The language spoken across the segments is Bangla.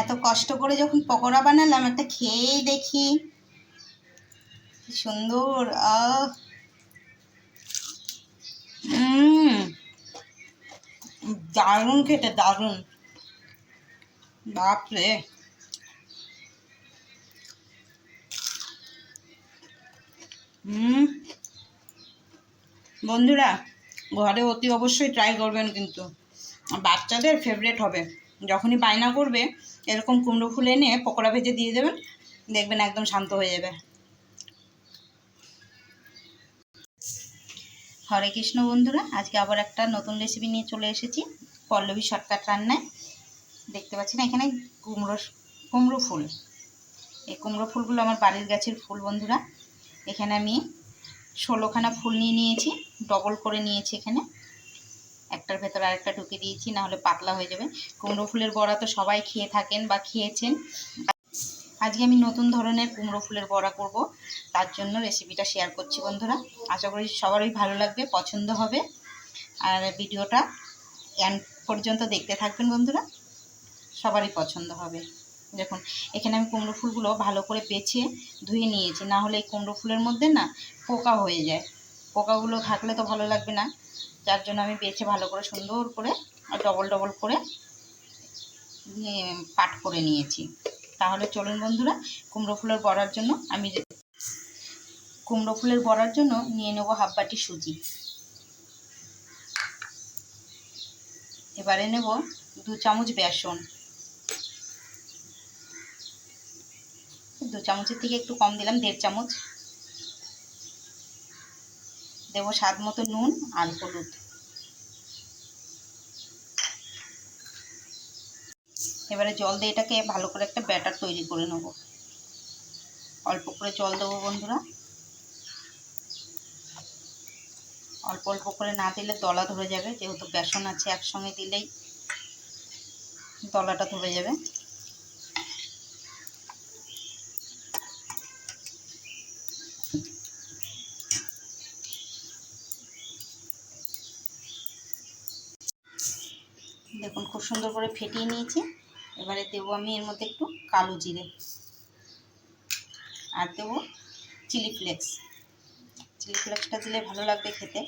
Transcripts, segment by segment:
এত কষ্ট করে যখন পকোড়া বানালাম, একটা খেয়েই দেখি। সুন্দর দারুণ খেতে, দারুণ। বাপরে। হুম বন্ধুরা, ঘরে অতি অবশ্যই ট্রাই করবেন কিন্তু। বাচ্চাদের ফেভারেট হবে। যখনই বায়না করবে, এরকম কুমড়ো ফুল এনে পকোড়া ভেজে দিয়ে দেবেন, দেখবেন একদম শান্ত হয়ে যাবে। হরে কৃষ্ণ বন্ধুরা, আজকে আবার একটা নতুন রেসিপি নিয়ে চলে এসেছি, পল্লবী শর্টকাট রান্নায়। দেখতে পাচ্ছেন এখানে কুমড়ো কুমড়ো ফুল। এই কুমড়ো ফুলগুলো আমার বাড়ির গাছের ফুল বন্ধুরা। এখানে আমি ষোলোখানা ফুল নিয়ে নিয়েছি ডবল করে নিয়েছি এখানে। একটার ভেতর আরেকটা ঢুকে দিয়েছি না হলে পাতলা হয়ে যাবে। কুমড়ো ফুলের বড়া তো সবাই খেয়ে থাকেন বা খেয়েছেন। আজকে আমি নতুন ধরনের কুমড়ো ফুলের বড়া করব। তার জন্য রেসিপিটা শেয়ার করছি বন্ধুরা। আশা করি সবারই ভালো লাগবে, পছন্দ হবে। আর ভিডিওটা এন্ড পর্যন্ত দেখতে থাকবেন বন্ধুরা। সবারই পছন্দ হবে। দেখুন, এখানে আমি কুমড়ো ফুলগুলো ভালো করে বেছে ধুয়ে নিয়েছি। না হলে এই কুমড়ো ফুলের মধ্যে না পোকা হয়ে যায়। পোকাগুলো থাকলে তো ভালো লাগবে না। যার জন্য আমি বেছে ভালো করে সুন্দর করে ডবল ডবল করে পাট করে নিয়েছি। তাহলে চলুন বন্ধুরা, কুমড়ো ফুলের বড়ার জন্য আমি কুমড়ো ফুলের বড়ার জন্য নিয়ে নেব হাফ বাটি সুজি। এবারে নেব দু চামচ বেসন। দু চামচের থেকে একটু কম দিলাম, দেড় চামচ। দেবো স্বাদ মতো নুন, আর হলুদ। এবারে জল দিয়ে এটাকে ভালো করে একটা ব্যাটার তৈরি করে নেব। অল্প করে জল দেবো বন্ধুরা। অল্প অল্প করে না দিলে দলা ধরে যাবে, যেহেতু বেসন আছে একসঙ্গে দিলেই দলাটা ধরে যাবে। দেখুন, খুব সুন্দর করে ফেটিয়ে নিয়েছি। এবারে দেবো আমি এর মধ্যে একটু কালো জিরে আর দেবো চিলি ফ্লেক্স। চিলি ফ্লেক্সটা দিলে ভালো লাগবে খেতে।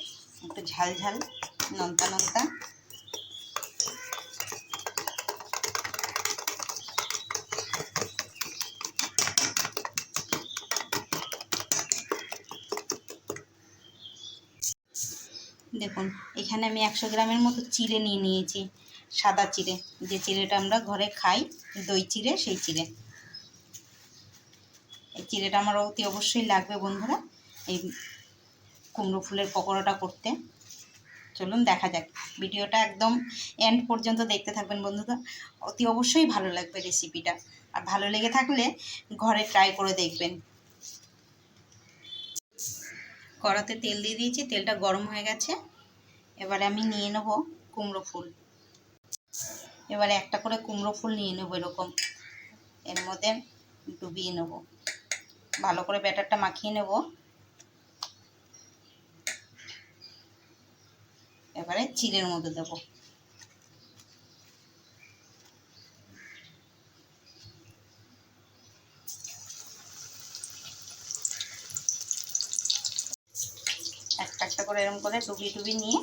একটু ঝাল ঝাল নন্তা নন্তা দেখুন, এখানে আমি একশো গ্রামের মতো চিড়ে নিয়ে নিয়েছি। সাদা চিড়ে। যে চিড়েটা আমরা ঘরে খাই, দই চিড়ে, সেই চিড়ে। এই চিড়েটা আমার অতি অবশ্যই লাগবে বন্ধুরা, এই কুমড়ো ফুলের পকোড়াটা করতে। চলুন দেখা যাক। ভিডিওটা একদম এন্ড পর্যন্ত দেখতে থাকবেন বন্ধুরা। অতি অবশ্যই ভালো লাগবে রেসিপিটা আর ভালো লেগে থাকলে ঘরে ট্রাই করে দেখবেন। কড়াতে তেল দিয়ে দিয়েছি, তেলটা গরম হয়ে গেছে। এবারে আমি নিয়ে নেব কুমড়ো ফুল। এবারে একটা করে কুমড়ো ফুল নিয়ে নেব এরকম। এর মধ্যে ডুবিয়ে নেব। ভালো করে ব্যাটারটা মাখিয়ে নেব। এবারে চিড়ের মধ্যে দেবো। একটা একটা করে এরকম করে ডুবিয়ে ডুবিয়ে নিয়ে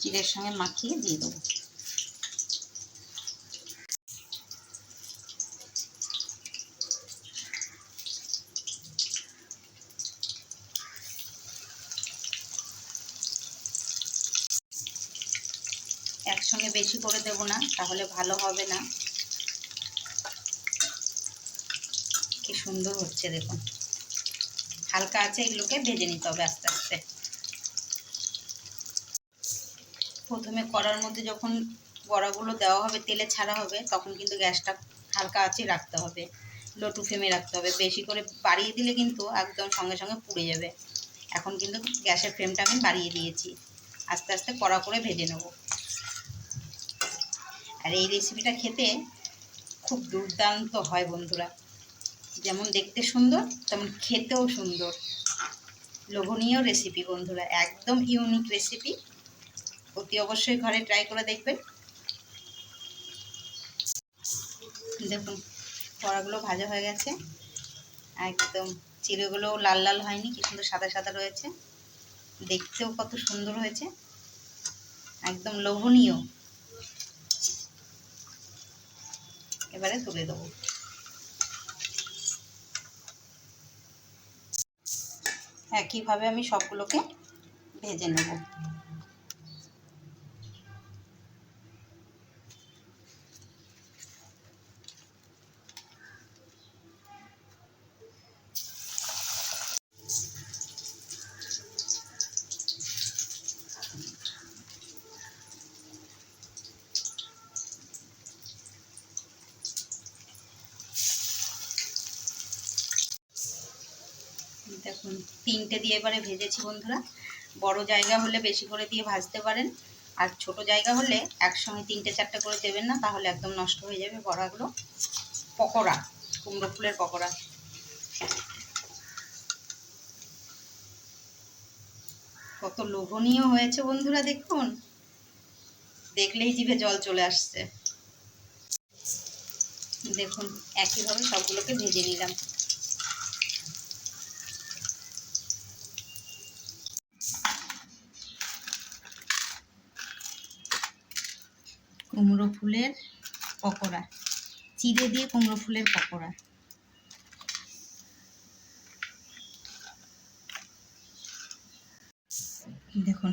চিড়ের সঙ্গে মাখিয়ে দিয়ে দেবো। একসঙ্গে বেশি করে দেবো না, তাহলে ভালো হবে না। কি সুন্দর হচ্ছে দেখুন। হালকা আছে এগুলোকে ভেজে নিতে হবে আস্তে আস্তে। প্রথমে কড়ার মধ্যে যখন বড়াগুলো দেওয়া হবে, তেলে ছাড়া হবে, তখন কিন্তু গ্যাসটা হালকা আছে রাখতে হবে। লো টু ফ্লেমে রাখতে হবে। বেশি করে বাড়িয়ে দিলে কিন্তু একদম সঙ্গে সঙ্গে পুড়ে যাবে। এখন কিন্তু গ্যাসের ফ্লেমটা আমি বাড়িয়ে দিয়েছি। আস্তে আস্তে কড়া করে ভেজে নেব। আর এই রেসিপিটা খেতে খুব দুর্দান্ত হয় বন্ধুরা। যেমন দেখতে সুন্দর, তেমন খেতেও সুন্দর। লোভনীয় রেসিপি বন্ধুরা, একদম ইউনিক রেসিপি অতি অবশ্যই ঘরে ট্রাই করে দেখবেন। দেখুন বড়াগুলো ভাজা হয়ে গেছে। একদম চিড়েগুলো লাল লাল হয়নি, কি সুন্দর সাদা সাদা রয়েছে। দেখতেও কত সুন্দর হয়েছে। একদম লোভনীয়। এবারে তুলে দেবো। একইভাবে আমি সবগুলোকে ভেজে নেব দেখুন তিনটে দিয়ে এবারে ভেজেছি বন্ধুরা। বড় জায়গা হলে বেশি করে দিয়ে ভাজতে পারেন। আর ছোট জায়গা হলে একসঙ্গে তিনটে চারটে করে দেবেন না, তাহলে একদম নষ্ট হয়ে যাবে বড়াগুলো। পকোড়া, কুমড়ো ফুলের পকোড়া। কত লোভনীয় হয়েছে বন্ধুরা, দেখুন। দেখলেই জিভে জল চলে আসছে। দেখুন, একইভাবে সবগুলোকে ভেজে নিলাম। কুমড়ো ফুলের পকোড়া। চিড়ে দিয়ে কুমড়ো ফুলের পকোড়া। দেখুন,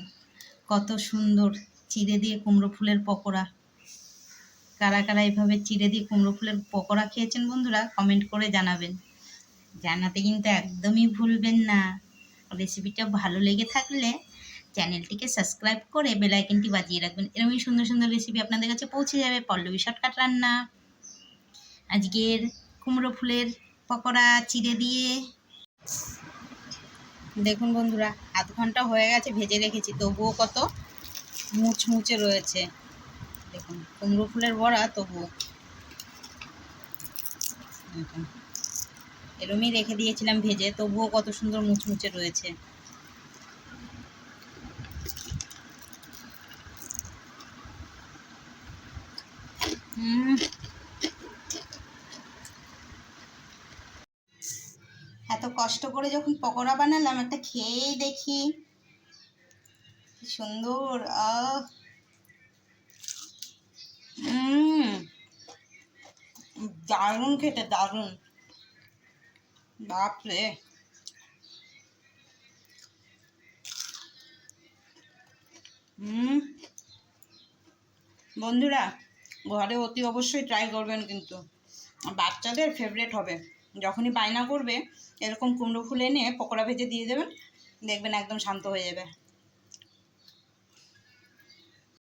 কত সুন্দর চিড়ে দিয়ে কুমড়ো ফুলের পকোড়া। কারা কারা এভাবে চিড়ে দিয়ে কুমড়ো ফুলের পকোড়া খেয়েছেন বন্ধুরা কমেন্ট করে জানাবেন। জানাতে কিন্তু একদমই ভুলবেন না। রেসিপিটা ভালো লেগে থাকলে চ্যানেলটিকে সাবস্ক্রাইব করে বেলাইকনটি বাজিয়ে রাখবেন। এরকমই সুন্দর সুন্দর রেসিপি আপনাদের কাছে পৌঁছে যাবে। পল্লবী শর্টকাট রান্না, আজকের কুমড়ো ফুলের পকোড়া চিড়ে দিয়ে। দেখুন বন্ধুরা, আধ ঘণ্টা হয়ে গেছে ভেজে রেখেছি, তবুও কত মুচমুচে রয়েছে। দেখুন, কুমড়ো ফুলের বড়া, তবুও। এরমই রেখে দিয়েছিলাম ভেজে, তবুও কত সুন্দর মুচমুচে রয়েছে হুম এত কষ্ট করে যখন পকোড়া বানালাম, একটা খেয়েই দেখি। সুন্দর দারুণ খেতে, দারুণ। বাপরে। হুম বন্ধুরা, ঘরে অতি অবশ্যই ট্রাই করবেন কিন্তু। বাচ্চাদের ফেভারেট হবে। যখনই বায়না করবে, এরকম কুমড়ো ফুল এনে পকোড়া ভেজে দিয়ে দেবেন, দেখবেন একদম শান্ত হয়ে যাবে।